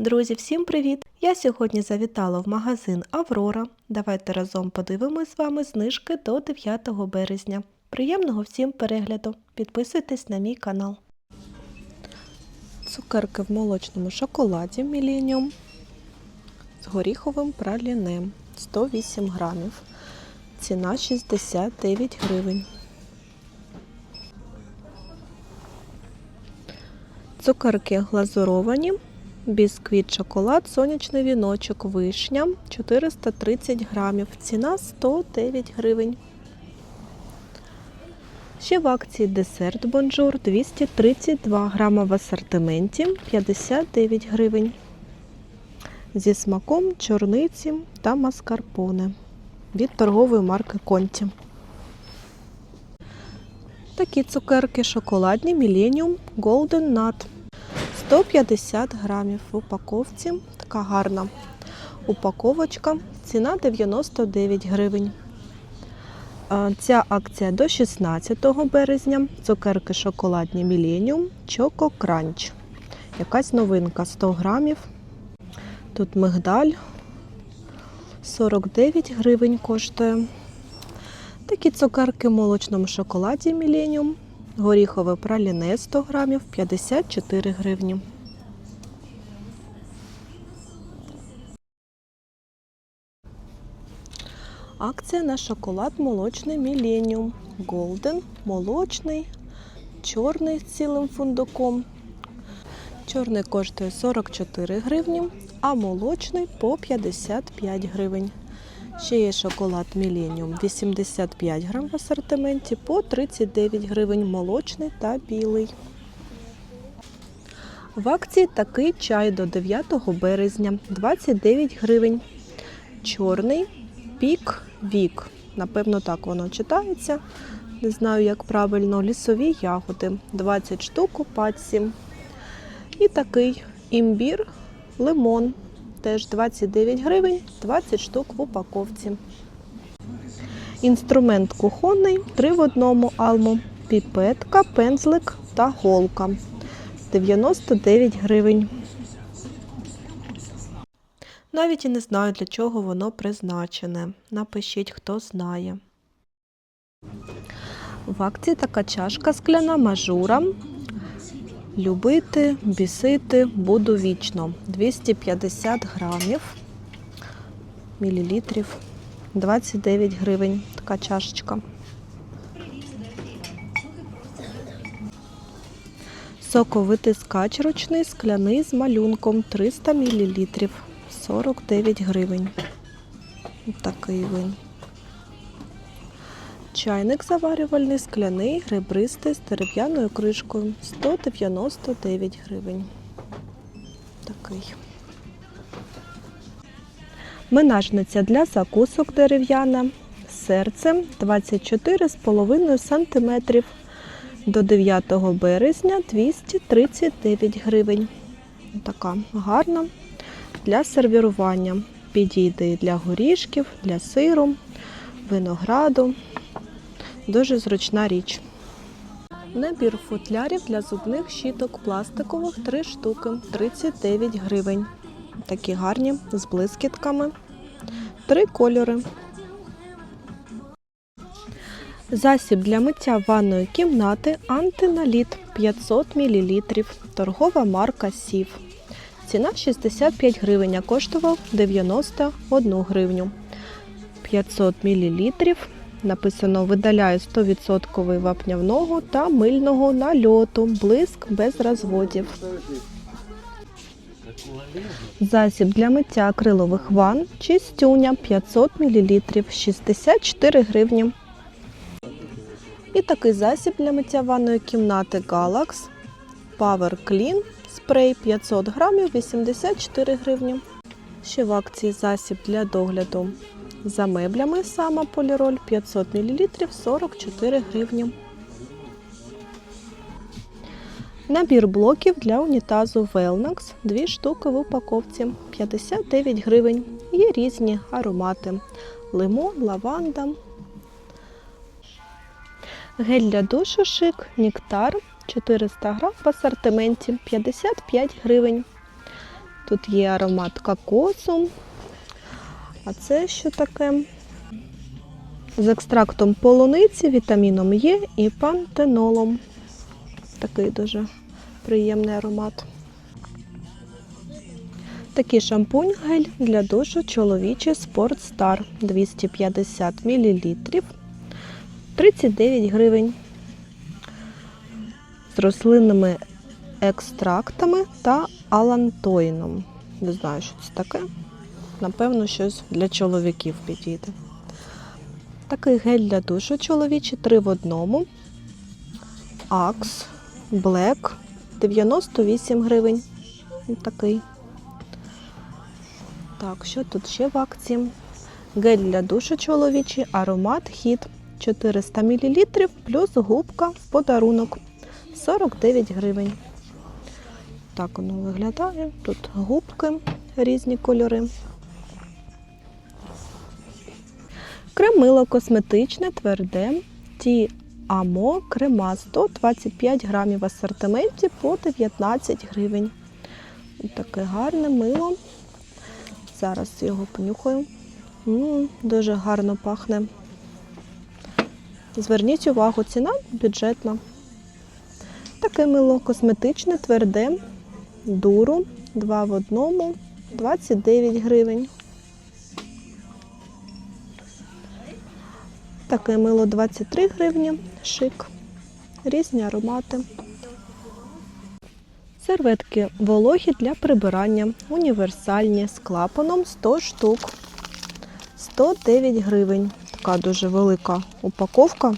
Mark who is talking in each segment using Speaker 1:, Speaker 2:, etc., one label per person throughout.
Speaker 1: Друзі, всім привіт! Я сьогодні завітала в магазин Аврора. Давайте разом подивимось з вами знижки до 9 березня. Приємного всім перегляду! Підписуйтесь на мій канал. Цукерки в молочному шоколаді Millennium з горіховим пралінем 108 грамів. Ціна 69 гривень. Цукерки глазуровані, бісквіт шоколад, сонячний віночок, вишня 430 грамів. Ціна 109 гривень. Ще в акції десерт бонжур 232 грама в асортименті 59 гривень. Зі смаком чорниці та маскарпоне від торгової марки Конті. Такі цукерки шоколадні Millennium Golden Nut 150 грамів в упаковці. Така гарна упаковочка. Ціна 99 гривень. Ця акція до 16 березня. Цукерки шоколадні Millennium Choco Crunch. Якась новинка 100 грамів. Тут мигдаль 49 гривень коштує. Такі цукерки в молочному шоколаді Millennium. Горіхове праліне 100 грамів 54 гривні. Акція на шоколад молочний Millennium. Golden, молочний, чорний з цілим фундуком. Чорний коштує 44 гривні, а молочний по 55 гривень. Ще є шоколад Millennium 85 грам в асортименті по 39 гривень молочний та білий. В акції такий чай до 9 березня 29 гривень. Чорний пік вік. Напевно, так воно читається. Не знаю, як правильно. Лісові ягоди 20 штук у пачці. І такий імбір, лимон. Теж 29 гривень, 20 штук в упаковці. Інструмент кухонний, 3 в одному алму, піпетка, пензлик та голка. 99 гривень. Навіть і не знаю, для чого воно призначене. Напишіть, хто знає. В акції така чашка скляна мажура. Любити, бісити буду вічно. 250 грамів, мілілітрів, 29 гривень. Така чашечка. Соковитий скач ручний, скляний з малюнком 300 мілілітрів, 49 гривень. Такий він. Чайник заварювальний, скляний, ребристий з дерев'яною кришкою 199 гривень. Такий. Менажниця для закусок дерев'яна серцем 24,5 см. До 9 березня 239 гривень. Така гарна для сервірування. Підійде для горішків, для сиру, винограду. Дуже зручна річ. Набір футлярів для зубних щіток пластикових 3 штуки 39 гривень. Такі гарні з блискітками. Три кольори. Засіб для миття ванної кімнати антиналіт 500 мл. Торгова марка Сів. Ціна 65 гривень, а коштував 91 гривню. 500 мл. Написано видаляє 100% вапнявного та мильного нальоту, блиск без розводів. Засіб для миття акрилових ванн чистюня 500 мл 64 гривні. І такий засіб для миття ванної кімнати Galax Power Clean спрей 500 грамів 84 гривні. Ще в акції засіб для догляду за меблями сама поліроль 500 мл 44 гривні. Набір блоків для унітазу Velnax 2 штуки в упаковці 59 гривень. Є різні аромати: лимон, лаванда. Гель для душу шик, нектар 400 грам в асортименті 55 гривень. Тут є аромат кокосу. А це що таке? З екстрактом полуниці, вітаміном Е і пантенолом. Такий дуже приємний аромат. Такий шампунь гель для душу чоловічий Sport Star 250 мл 39 гривень. Рослинними екстрактами та алантоїном. Не знаю, що це таке. Напевно, щось для чоловіків підійде. Такий гель для душу чоловічий 3 в одному. Акс Black 98 гривень. Такий. Так, що тут ще в акції? Гель для душу чоловічий, аромат хіт 400 мл плюс губка в подарунок 49 гривень. Так воно виглядає. Тут губки, різні кольори. Кремило косметичне, тверде. Ті Амо крема 125 грамів в асортименті по 19 гривень. Таке гарне мило. Зараз його понюхаю. М, дуже гарно пахне. Зверніть увагу, ціна бюджетна. Таке мило косметичне, тверде, дуру, 2 в одному, 29 гривень. Таке мило 23 гривні, шик, різні аромати. Серветки вологі для прибирання, універсальні з клапаном 100 штук. 109 гривень. Така дуже велика упаковка.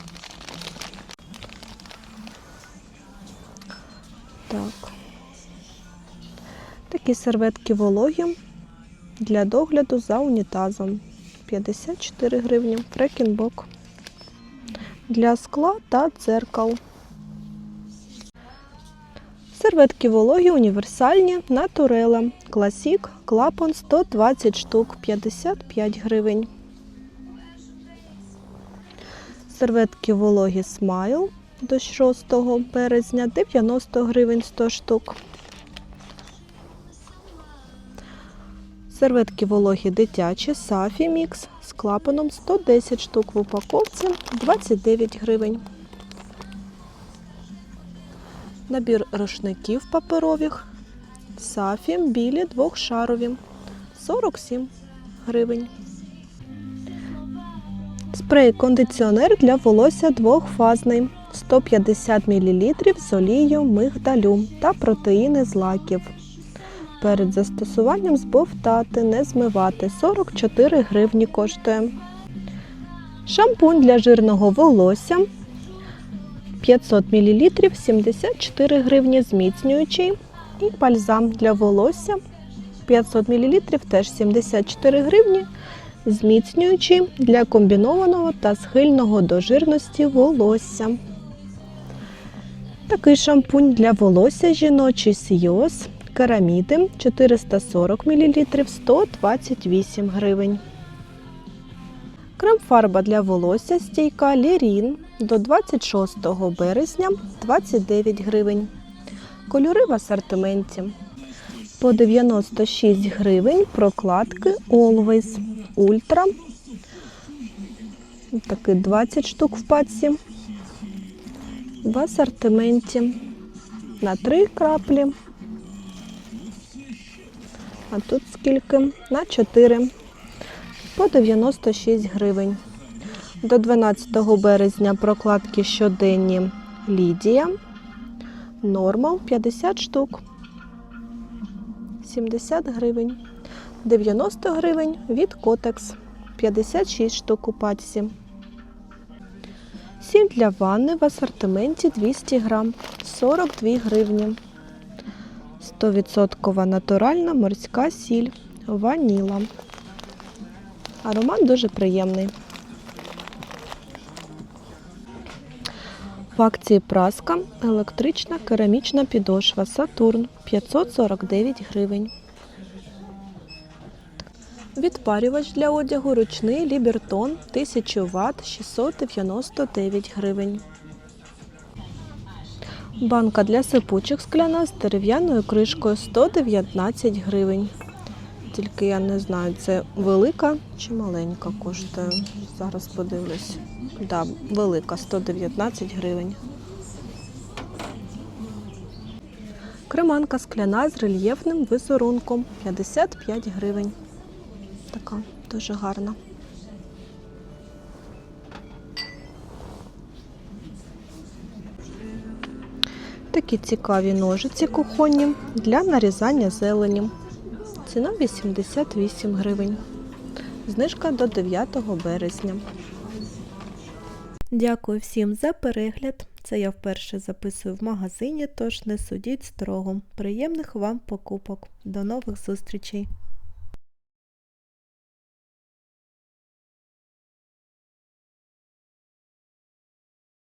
Speaker 1: Такі серветки вологі для догляду за унітазом. 54 гривні. Фрекінбок. Для скла та дзеркал. Серветки вологі універсальні натурела. Класік, клапан 120 штук, 55 гривень. Серветки вологі смайл до 6 березня 90 гривень 100 штук. Серветки вологі дитячі Сафі Мікс з клапаном 110 штук в упаковці 29 гривень. Набір рушників паперових Сафі білі двохшарові 47 гривень. Спрей кондиціонер для волосся двохфазний 150 мл з олією мигдалю та протеїни з лаків. Перед застосуванням збовтати, не змивати 44 гривні коштує. Шампунь для жирного волосся 500 мл 74 гривні зміцнюючий. І бальзам для волосся 500 мл теж 74 гривні. Зміцнюючий для комбінованого та схильного до жирності волосся. Такий шампунь для волосся жіночий Сіос кераміди 440 мл 128 гривень. Крем-фарба для волосся стійка Лірін до 26 березня 29 гривень. Кольори в асортименті. По 96 гривень прокладки Always Ultra. Такий 20 штук в паці. В асортименті на 3 краплі. А тут скільки? На 4 по 96 гривень. До 12 березня прокладки щоденні Лідія. Нормал 50 штук. 70 гривень. 90 гривень від Котекс. 56 штук у пачці. Сіль для ванни в асортименті 200 грам. 42 гривні. 100% натуральна морська сіль. Ваніла. Аромат дуже приємний. В акції праска електрична керамічна підошва Сатурн 549 гривень. Відпарювач для одягу ручний Лібертон 1000 Вт 699 гривень. Банка для сипучих скляна з дерев'яною кришкою 119 гривень. Тільки я не знаю, це велика чи маленька коштує. Зараз подивлюсь. Да, велика 119 гривень. Креманка скляна з рельєфним візерунком 55 гривень. Така дуже гарна. Такі цікаві ножиці кухонні для нарізання зелені. Ціна 88 гривень. Знижка до 9 березня. Дякую всім за перегляд. Це я вперше записую в магазині, тож не судіть строго. Приємних вам покупок. До нових зустрічей!